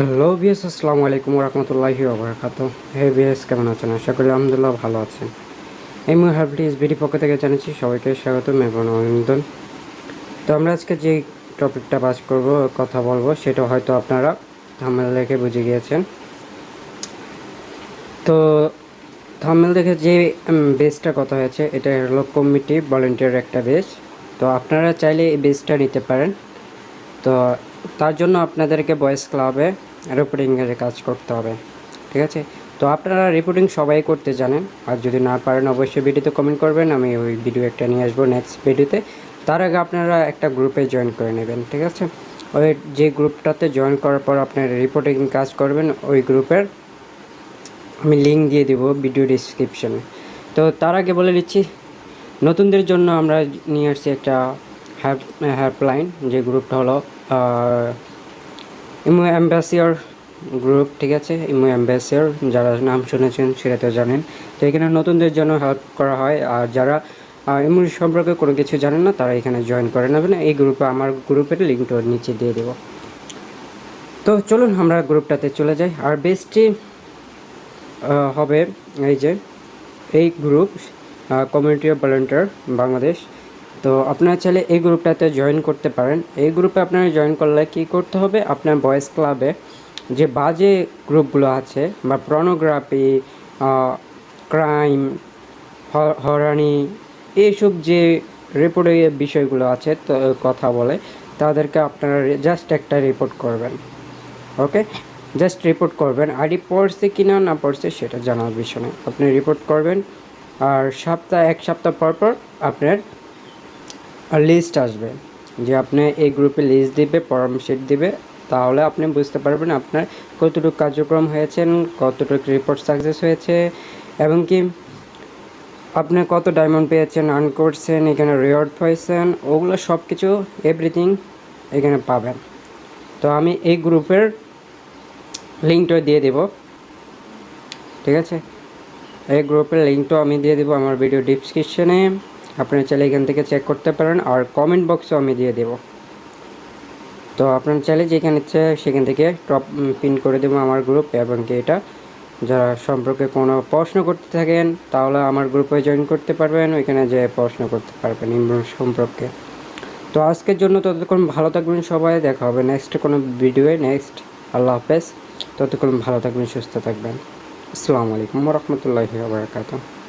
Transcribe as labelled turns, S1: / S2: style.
S1: Hello BS আসসালামু আলাইকুম রহমতুল্লাহি ওবরাকাত হে বিএস কেমন আছেন? আশা করি আলহামদুলিল্লাহ ভালো আছেন। এই মুই হার্বলিস বিডি পক্ষ থেকে জানাচ্ছি সবাইকে স্বাগতম এবং অভিনন্দন তো আমরা আজকে যে টপিকটা বাস করব, কথা বলব, সেটা হয়তো আপনারা থামেল দেখে বুঝে গিয়েছেন। তো থামেল দেখে যে বেসটা কথা হয়েছে, এটা হলো কমিটি ভলেন্টিয়ার একটা বেস তো আপনারা চাইলে এই বেসটা নিতে পারেন। তো তার জন্য আপনাদেরকে বয়েস ক্লাবে রিপোর্টিংয়ের কাজ করতে হবে, ঠিক আছে? তো আপনারা রিপোর্টিং সবাই করতে জানেন, আর যদি না পারেন অবশ্যই ভিডিওতে কমেন্ট করবেন, আমি ওই ভিডিও একটা নিয়ে আসব নেক্সট ভিডিওতে তার আগে আপনারা একটা গ্রুপে জয়েন করে নেবেন, ঠিক আছে? ওই যে গ্রুপটাতে জয়েন করার পর আপনারা রিপোর্টিং কাজ করবেন, ওই গ্রুপের আমি লিঙ্ক দিয়ে দেবো ভিডিও ডিসক্রিপশনে তো তার আগে বলে দিচ্ছি, নতুনদের জন্য আমরা নিয়ে আসছি একটা হেল্প হেল্পলাইন যে গ্রুপটা হলো ইমো অ্যাম্বাসিয়র গ্রুপ, ঠিক আছে? ইমো অ্যাম্বাসিয়র, যারা নাম শুনেছেন সেটা তো জানেন। তো এখানে নতুনদের জন্য হেল্প করা হয়। আর যারা ইমো সম্পর্কে কোনো কিছু জানেন না, তারা এখানে জয়েন করে নেবেন। এই গ্রুপে, আমার গ্রুপের লিঙ্কটা নিচে দিয়ে দেবো। তো চলুন, আমরা গ্রুপটাতে চলে যাই। আর বেস্টটি হবে এই যে, এই group community of volunteer Bangladesh. তো আপনারা চাইলে এই গ্রুপটাতে জয়েন করতে পারেন। এই গ্রুপে আপনারা জয়েন করলে কি করতে হবে? আপনার বয়েস ক্লাবে যে বাজে গ্রুপগুলো আছে, বা প্রনোগ্রাফি ক্রাইম হরানি এইসব যে রিপোর্টের বিষয়গুলো আছে, তো কথা বলে, তাদেরকে আপনারা জাস্ট একটা রিপোর্ট করবেন। ওকে জাস্ট রিপোর্ট করবেন। আইডি পড়ছে কি না না পড়ছে সেটা জানার বিষয় আপনি রিপোর্ট করবেন, আর সপ্তাহ, এক সপ্তাহ পর পর আপনার লিস্ট আসবে। যে আপনি এই গ্রুপে লিস্ট দিবে পরামর্শ দিবে, তাহলে আপনি বুঝতে পারবেন আপনার কতটুকু কার্যক্রম হয়েছেন কতটুকু রিপোর্ট সাকসেস হয়েছে, এবং কি আপনি কত ডায়মন্ড পেয়েছেন আর্ন করছেন, এখানে রিওয়ার্ড পাইছেন, ওগুলো সব কিছু এভরিথিং এখানে পাবেন। তো আমি এই গ্রুপের লিঙ্কটা দিয়ে দেব। ঠিক আছে? এই গ্রুপের লিঙ্কটাও আমি দিয়ে দেবো আমার ভিডিও ডিসক্রিপশনে আপনারা চাইলে এখান থেকে চেক করতে পারেন আর কমেন্ট বক্সও আমি দিয়ে দেবো। তো আপনারা চাইলে যেখানে ইচ্ছে সেখান থেকে টপ পিন করে দেবো আমার গ্রুপ এবং কি এটা। যারা সম্পর্কে কোনো প্রশ্ন করতে থাকেন তাহলে আমার গ্রুপে জয়েন করতে পারবেন, ওইখানে যে প্রশ্ন করতে পারবেন সম্পর্কে। তো আজকের জন্য ততক্ষণ ভালো থাকবেন সবাই, দেখা হবে নেক্সট কোনো ভিডিওয়ে নেক্সট আল্লাহ হাফেজ। ততক্ষণ ভালো থাকবেন, সুস্থ থাকবেন। আসসালামু আলাইকুম রহমতুল্লাহি বারকাতুহ।